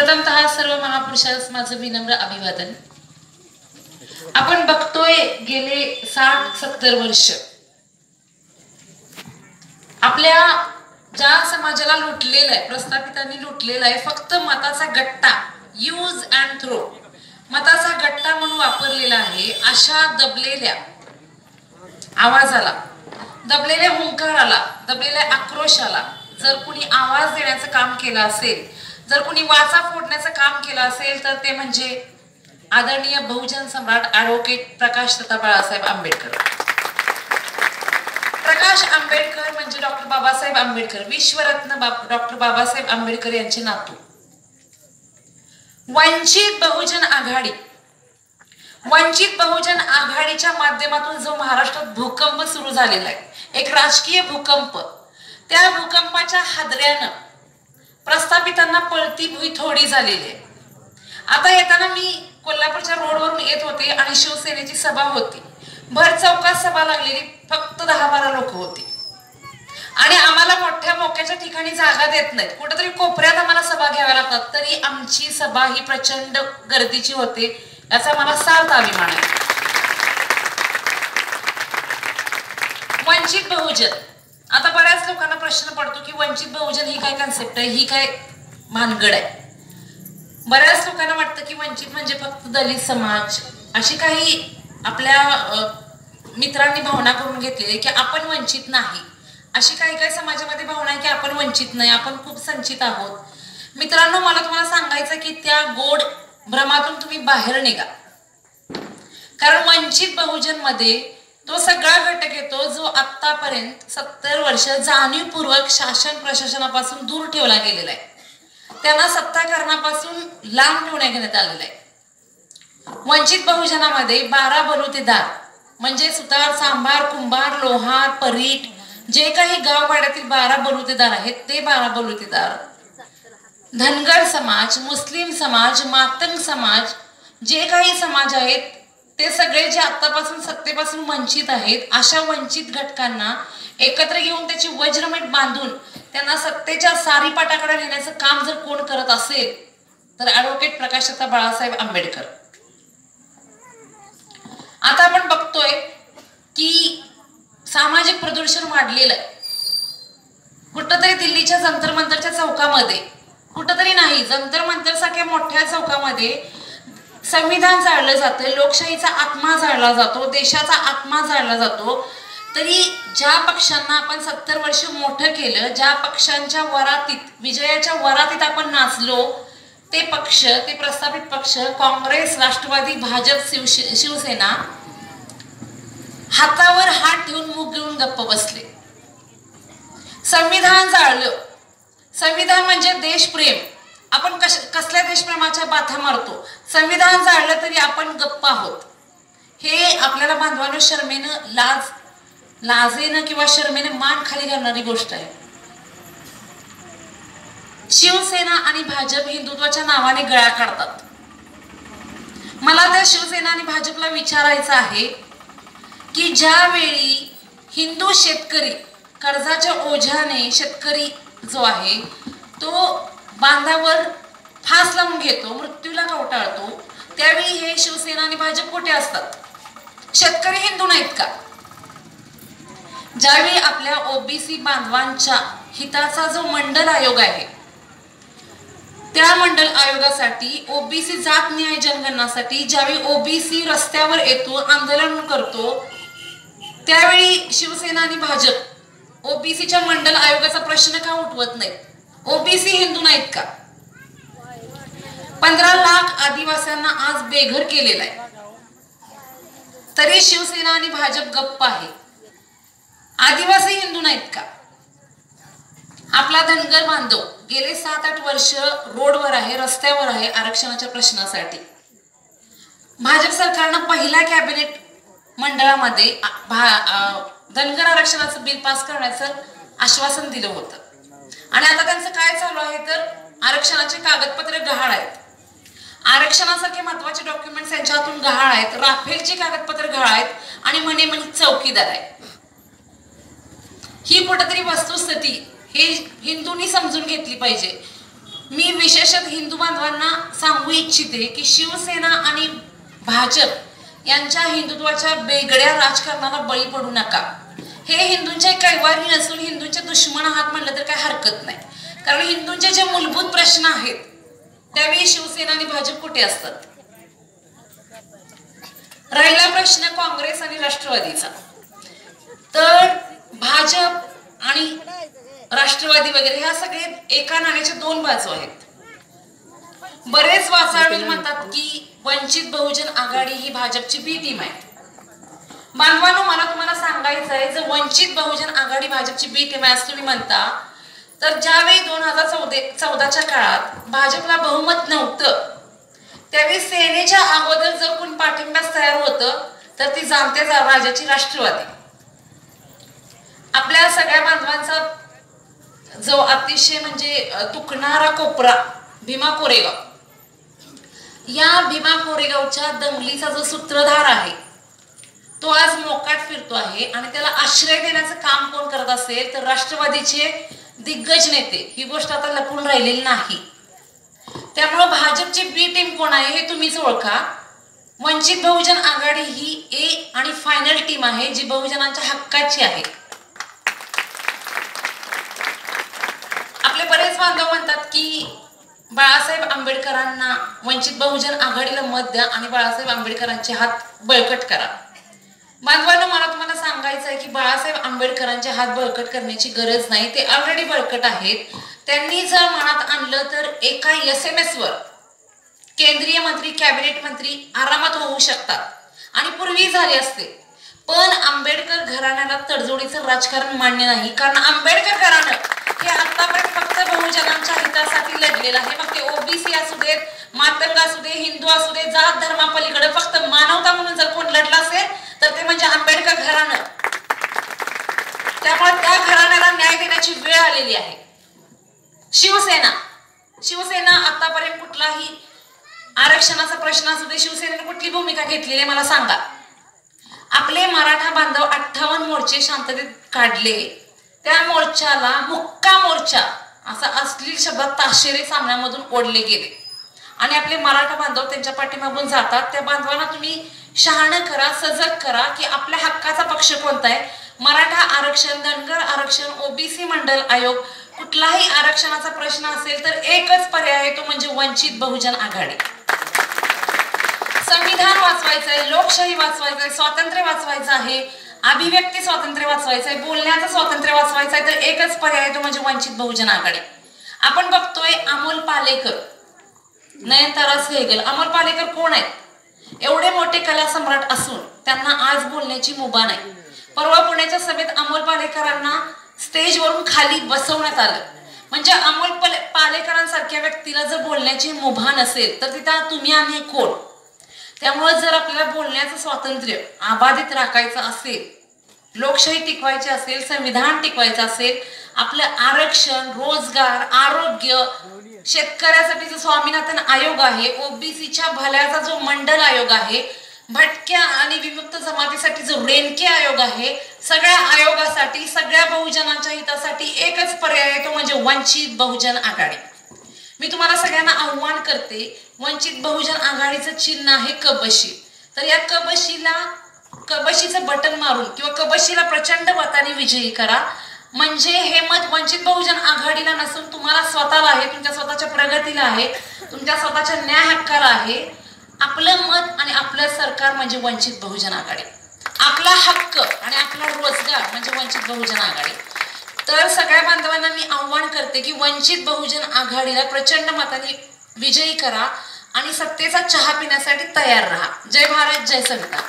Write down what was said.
प्रथमतः सर्व महापुरुषास माझं विनम्र अभिवादन. आपण बघतोय गेले साठ सत्तर वर्ष. आपल्या ज्या समाजाला लुटलेलं आहे प्रस्थापितांनी लुटलेला आहे फक्त मताचा गट्टा यूज अँड थ्रो मताचा गट्टा म्हणून वापरलेला आहे अशा दबलेल्या आवाजाला दबलेल्या हुंकाराला दबलेल्या आक्रोशाला जर कुणी आवाज देण्याचं काम केलं असेल जर कुणी वाचा फोडण्याचं काम केलं असेल तर ते म्हणजे आदरणीय बहुजन सम्राट ॲडव्होकेट प्रकाश तथा बाळासाहेब आंबेडकर. प्रकाश आंबेडकर म्हणजे डॉक्टर बाबासाहेब आंबेडकर विश्वरत्न डॉक्टर बाबासाहेब आंबेडकर यांचे नातू. वंचित बहुजन आघाडी. वंचित बहुजन आघाडीच्या माध्यमातून जो महाराष्ट्रात भूकंप सुरू झालेला आहे एक राजकीय भूकंप. त्या भूकंपाच्या हादऱ्यानं प्रस्थापितांना पळती भुई थोडी झालेली आहे. आता येताना मी कोल्हापूरच्या रोडवरून येत होते आणि शिवसेनेची सभा होती. भर चौकात सभा लागलेली फक्त दहा बारा लोक होती. आणि आम्हाला मोठ्या मोक्याच्या ठिकाणी जागा देत नाहीत. कुठेतरी कोपऱ्यात आम्हाला सभा घ्याव्या लागतात. तरी आमची सभा ही प्रचंड गर्दीची होते याचा मला सार्थ अभिमान आहे. वंचित बहुजन. आता बऱ्याच लोकांना प्रश्न पडतो की वंचित बहुजन ही काय कन्सेप्ट आहे? ही काय भानगड आहे? बऱ्याच लोकांना वाटतं की वंचित म्हणजे फक्त दलित समाज. अशी काही आपल्या मित्रांनी भावना करून घेतलेली की आपण वंचित नाही. अशी काही काही समाजामध्ये भावना आहे की आपण वंचित नाही आपण खूप संचित आहोत. मित्रांनो मला तुम्हाला सांगायचं की त्या गोड भ्रमातून तुम्ही बाहेर निघा. कारण वंचित बहुजनमध्ये तो सगळा घटक येतो जो आतापर्यंत सत्तर वर्ष जाणीवपूर्वक शासन प्रशासनापासून दूर ठेवला गेलेला आहे. त्यांना सत्ताकरणापासून लांब ठेवण्यात घेण्यात आलेलं आहे. वंचित बहुजनामध्ये बारा बलुतेदार म्हणजे सुतार सांभार कुंभार लोहार परीट जे काही गाववाड्यातील बारा बलुतेदार आहेत ते बारा बलुतेदार धनगर समाज मुस्लिम समाज मातंग समाज जे काही समाज आहेत ते सगळे जे आतापासून सत्तेपासून वंचित आहेत अशा वंचित घटकांना एकत्र घेऊन त्याची वज्रमेट बांधून त्यांना सत्तेच्या सारीपाटाकडे नेण्याचं काम जर कोण करत असेल तर ॲडव्होकेट प्रकाशता बाळासाहेब आंबेडकर. आता आपण बघतोय की सामाजिक प्रदूषण वाढलेलं आहे. कुठंतरी दिल्लीच्या जंतर मंतरच्या चौकामध्ये कुठंतरी नाही जंतर मंतर सारख्या मोठ्या चौकामध्ये संविधान जाळलं जातं लोकशाहीचा आत्मा जाळला जातो देशाचा आत्मा जाळला जातो. तरी ज्या पक्षांना आपण सत्तर वर्ष मोठं केलं ज्या पक्षांच्या वरातीत विजयाच्या वरातीत आपण नाचलो ते पक्ष ते प्रस्थापित पक्ष काँग्रेस राष्ट्रवादी भाजप शिवसे शिवसेना हातावर हात ठेवून मुख घेऊन गप्प बसले. संविधान जाळलं. संविधान म्हणजे देशप्रेम. आपण कश कसल्या देशप्रेमाच्या बाथा मारतो? संविधान जाळलं तरी आपण गप्प आहोत. हे आपल्याला बांधवानं शर्मेनं लाज लाजेनं किंवा शर्मेनं मान खाली घालणारी गोष्ट आहे. शिवसेना आणि भाजप हिंदुत्वाच्या नावाने गळ्या काढतात. मला त्या शिवसेना आणि भाजपला विचारायचं आहे की ज्यावेळी हिंदू शेतकरी कर्जाच्या ओझ्याने शेतकरी जो आहे तो बांधावर फास लावून घेतो मृत्यूला कवटाळतो. त्यावेळी हे शिवसेना आणि भाजप कुठे असतात? शेतकरी हिंदू नाहीत का? ज्यावेळी आपल्या ओबीसी बांधवांच्या हिताचा जो मंडल आयोग आहे त्या मंडल आयोगासाठी ओबीसी जात न्याय जनगणनासाठी ज्यावेळी ओबीसी रस्त्यावर येतो आंदोलन करतो त्यावेळी शिवसेना आणि भाजप ओबीसीच्या मंडल आयोगाचा प्रश्न का उठवत नाही ओबीसी हिंदू नाहीत का? पंधरा लाख आदिवासींना आज बेघर केलेला आहे. तरी शिवसेना आणि भाजप गप्प आहे. आदिवासी हिंदू नाहीत का? आपला धनगर बांधव गेले सात आठ वर्ष रोडवर आहे रस्त्यावर आहे आरक्षणाच्या प्रश्नासाठी. भाजप सरकारनं पहिल्या कॅबिनेट मंडळामध्ये धनगर आरक्षणाचं बिल पास करण्याचं आश्वासन दिलं होतं. आणि आता त्यांचं काय चालू आहे तर आरक्षणाचे कागदपत्र गहाळ आहेत. आरक्षणासारखे महत्त्वाचे डॉक्युमेंट्स यांच्या हातून गहाळ आहेत. राफेलची कागदपत्र गहाळ आहेत आणि म्हणे म्हणे चौकीदार आहे ही कुठेतरी वस्तुस्थिती हे हिंदूंनी समजून घेतली पाहिजे. मी विशेषतः हिंदू बांधवांना सांगू इच्छिते की शिवसेना आणि भाजप यांच्या हिंदुत्वाच्या वेगळ्या राजकारणाला बळी पडू नका. हे हिंदूंच्या कैवारी नसून हिंदूंचे दुश्मन आहात म्हणलं तर काय हरकत नाही. कारण हिंदूंचे जे मूलभूत प्रश्न आहेत त्यावेळी शिवसेना आणि भाजप कुठे असतात? राहिला प्रश्न काँग्रेस आणि राष्ट्रवादीचा. तर भाजप आणि राष्ट्रवादी वगैरे ह्या सगळे एका नाण्याच्या दोन बाजू आहेत. बरेच वाचाळवेल म्हणतात की वंचित बहुजन आघाडी ही भाजपची बी टीम आहे मानवानो मला तुम्हाला सांगायचं आहे जर वंचित बहुजन आघाडी भाजपची बी टीम आहे असं तुम्ही म्हणता तर ज्यावेळी दोन हजार चौदे चौदाच्या काळात भाजपला बहुमत नव्हतं त्यावेळी सेनेच्या अगोदर जर कोण पाठिंब्यास तयार होतं तर ती जाणते राजाची राष्ट्रवादी. आपल्या सगळ्या बांधवांचा जो अतिशय म्हणजे तुकणारा कोपरा भीमा कोरेगाव. या भीमा कोरेगावच्या दंगलीचा जो सूत्रधार आहे तो आज मोकाट फिरतो आहे आणि त्याला आश्रय देण्याचं काम कोण करत असेल तर राष्ट्रवादीचे दिग्गज नेते. ही गोष्ट आता लपून राहिलेली नाही. त्यामुळं भाजपची बी टीम कोण आहे हे तुम्हीच ओळखा. वंचित बहुजन आघाडी ही ए आणि फायनल टीम आहे जी बहुजनांच्या हक्काची आहे. आपले बरेच बांधव म्हणतात की बाळासाहेब आंबेडकरांना वंचित बहुजन आघाडीला मत द्या आणि बाळासाहेब आंबेडकरांचे हात बळकट करा. बांधवांनो मला तुम्हाला सांगायचं आहे की बाळासाहेब आंबेडकरांचे हात बळकट करण्याची गरज नाही ते ऑलरेडी बळकट आहेत. त्यांनी जर मनात आणलं तर एका एस एम एसवर केंद्रीय मंत्री कॅबिनेट मंत्री आरामात होऊ शकतात आणि पूर्वी झाले असते. पण आंबेडकर घराण्याला तडजोडीचं राजकारण मान्य नाही. कारण आंबेडकर घराणं हे आतापर्यंत फक्त बहुजनांच्या हितासाठी लढलेलं आहे. मग ते ओबीसी असू देत मातंग असू दे हिंदू असू दे जात धर्मापलीकडे फक्त मानवता म्हणून जर कोण लढला असेल तर ते म्हणजे आंबेडकर घराणं त्यामुळे त्या करण्याची वेळ आलेली आहे. शिवसेना. शिवसेना आतापर्यंत कुठलाही आरक्षणाचा प्रश्न असू दे शिवसेनेने कुठली भूमिका घेतलेली आहे मला सांगा. आपले मराठा बांधव अठ्ठावन्न मोर्चे शांततेत काढले. त्या मोर्चाला मुक्का मोर्चा असा अश्लील शब्दात ताशेरे सामन्यामधून ओढले गेले. आणि आपले मराठा बांधव त्यांच्या पाठीमागून जातात. त्या बांधवांना तुम्ही शहाणं करा सजग करा की आपल्या हक्काचा पक्ष कोणता आहे? मराठा आरक्षण धनगर आरक्षण ओबीसी मंडल आयोग कुठलाही आरक्षणाचा प्रश्न असेल तर एकच पर्याय आहे तो म्हणजे वंचित बहुजन आघाडी. संविधान वाचवायचं आहे लोकशाही वाचवायचं आहे स्वातंत्र्य वाचवायचं आहे अभिव्यक्ती स्वातंत्र्य वाचवायचं आहे बोलण्याचं स्वातंत्र्य वाचवायचं आहे तर एकच पर्याय आहे तो म्हणजे वंचित बहुजन आघाडी. आपण बघतोय अमोल पालेकर नयनतारा सहगल. अमोल पालेकर कोण आहेत? एवढे मोठे कला सम्राट असून त्यांना आज बोलण्याची मुभा नाही. परवा पुण्याच्या सभेत अमोल पालेकरांना स्टेजवरून खाली बसवण्यात आलं. म्हणजे अमोल पाले- पालेकरांसारख्या व्यक्तीला जर बोलण्याची मुभा नसेल तर तिथं तुम्ही आम्ही कोण? त्यामुळे जर आपल्याला बोलण्याचं स्वातंत्र्य अबाधित राखायचं असेल लोकशाही टिकवायची असेल संविधान टिकवायचं असेल आपलं आरक्षण रोजगार आरोग्य शेतकऱ्यासाठीचा स्वामीनाथन आयोग आहे ओबीसीच्या भल्याचा जो मंडल आयोग आहे भटक्या आणि विमुक्त जमातीसाठी जो रेणके आयोग आहे सगळ्या आयोगासाठी सगळ्या बहुजनांच्या हितासाठी एकच पर्याय आहे तो म्हणजे वंचित बहुजन आघाडी. मी तुम्हाला सगळ्यांना आव्हान करते वंचित बहुजन आघाडीचं चिन्ह आहे कबशी. तर या कबशीला कबशीचं बटन मारून किंवा कबशीला प्रचंड मताने विजयी करा. म्हणजे हे मत वंचित बहुजन आघाडीला नसून तुम्हाला स्वतःला आहे तुमच्या स्वतःच्या प्रगतीला आहे तुमच्या स्वतःच्या न्याय हक्काला आहे. आपलं मत आणि आपलं सरकार म्हणजे वंचित बहुजन आघाडी. आपला हक्क आणि आपला रोजगार म्हणजे वंचित बहुजन आघाडी. तर सगळ्या बांधवांना मी आव्हान करते की वंचित बहुजन आघाडीला प्रचंड मताने विजयी करा आणि सत्तेचा चहा पिण्यासाठी तयार राहा. जय भारत जय सविता